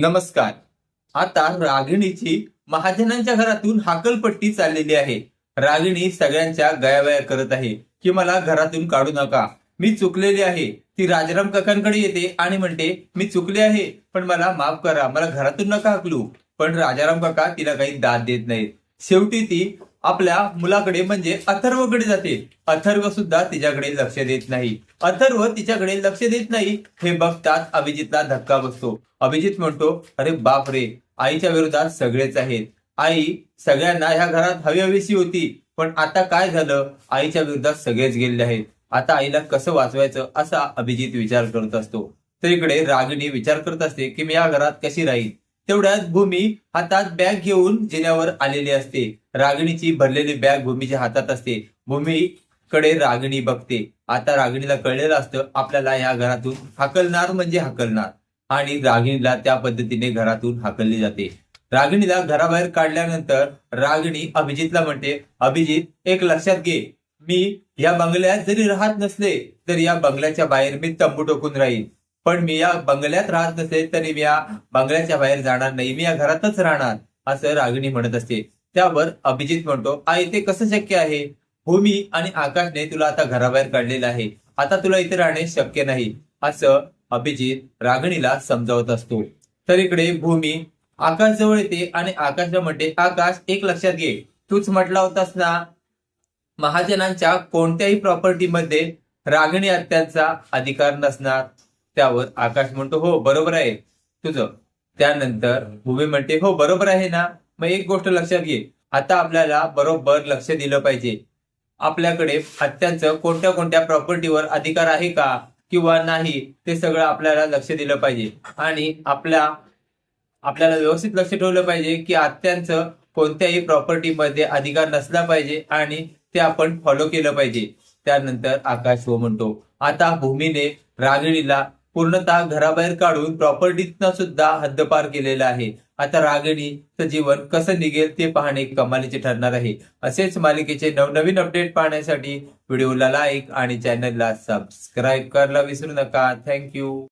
नमस्कार. आता रागिणीची महाजनांच्या घरातून हाकलपट्टी चाललेली आहे. रागिणी सगळ्यांच्या गयावया करत आहे. की मला घरातून काढू नका. मी चुकलेली आहे. ती राजाराम काकांकडे येते आणि म्हणते मी चुकले आहे पण मला माफ करा. मला घरातून नका हाकलू. पण राजाराम काका तिला काही दाद देत नाहीत. शेवटी ती आपल्या मुलाकडे म्हणजे अथर्वकडे जाते. अथर्व सुद्धा तिच्याकडे लक्ष देत नाही. अथर्व तिच्याकडे लक्ष देत नाही हे बघताच अभिजितला धक्का बसतो. अभिजित म्हणतो अरे बाप रे आईच्या विरोधात सगळेच आहेत. आई सगळ्यांना ह्या घरात हवी हवीशी होती पण आता काय झालं? आईच्या विरोधात सगळेच गेलेले आहेत. आता आईला कसं वाचवायचं असा अभिजित विचार करत असतो. तर इकडे रागिणी विचार करत असते की मी या घरात कशी राहील तेवढ्यात भूमी हातात बॅग घेऊन जिन्यावर आलेली असते. रागिणीची भरलेली बॅग भूमीच्या हातात असते. भूमीकडे रागिणी बघते. आता रागिणीला कळलेलं असतं आपल्याला या घरातून हाकलणार म्हणजे हाकलणार. आणि रागिणीला त्या पद्धतीने घरातून हाकलली जाते. रागिणीला घराबाहेर काढल्यानंतर रागिणी अभिजितला म्हणते अभिजित एक लक्षात घे. मी या बंगल्यात जरी राहत नसले तर या बंगल्याच्या बाहेर मी तंबू टोकून राहीन. पण मी या बंगल्यात राहत नसेल तरी मी या बंगल्याच्या बाहेर जाणार नाही. मी या घरातच राहणार असं रागिणी म्हणत असते. त्यावर अभिजित म्हणतो आई ते कसं शक्य आहे? भूमी आणि आकाशने तुला आता घराबाहेर काढलेलं आहे. आता तुला इथे राहणे शक्य नाही असं अभिजित रागणीला समजावत असतो. तर इकडे भूमी आकाश जवळ येते आणि आकाशला म्हणते आकाश एक लक्षात घे. तूच म्हटला होतास ना महाजनांच्या कोणत्याही प्रॉपर्टीमध्ये रागणी हत्यांचा अधिकार नसणार. त्यावर आकाश म्हणतो हो बरोबर आहे तुझं. त्यानंतर भूमी म्हणते हो बरोबर आहे ना? मग एक गोष्ट लक्षात घे. आता आपल्याला बरोबर लक्ष दिलं पाहिजे. आपल्याकडे आत्यांचं कोणत्या कोणत्या प्रॉपर्टीवर अधिकार आहे का किंवा नाही ते सगळं आपल्याला लक्ष दिलं पाहिजे. आणि आपल्या आपल्याला व्यवस्थित लक्ष ठेवलं पाहिजे की आत्यांचं कोणत्याही प्रॉपर्टीमध्ये अधिकार नसला पाहिजे आणि ते आपण फॉलो केलं पाहिजे. त्यानंतर आकाश हो म्हणतो आता भूमीने रागिणीला पूर्णतः घराबाहेर काढून प्रॉपर्टीतनं सुद्धा हद्दपार केलेला आहे. आता रागिणीचं जीवन कसं निघेल ते पाहणे कमालीचे ठरणार आहे. असेच मालिकेचे नवनवीन अपडेट पाहण्यासाठी व्हिडिओला लाईक आणि चॅनलला सबस्क्राईब करायला विसरू नका. थँक्यू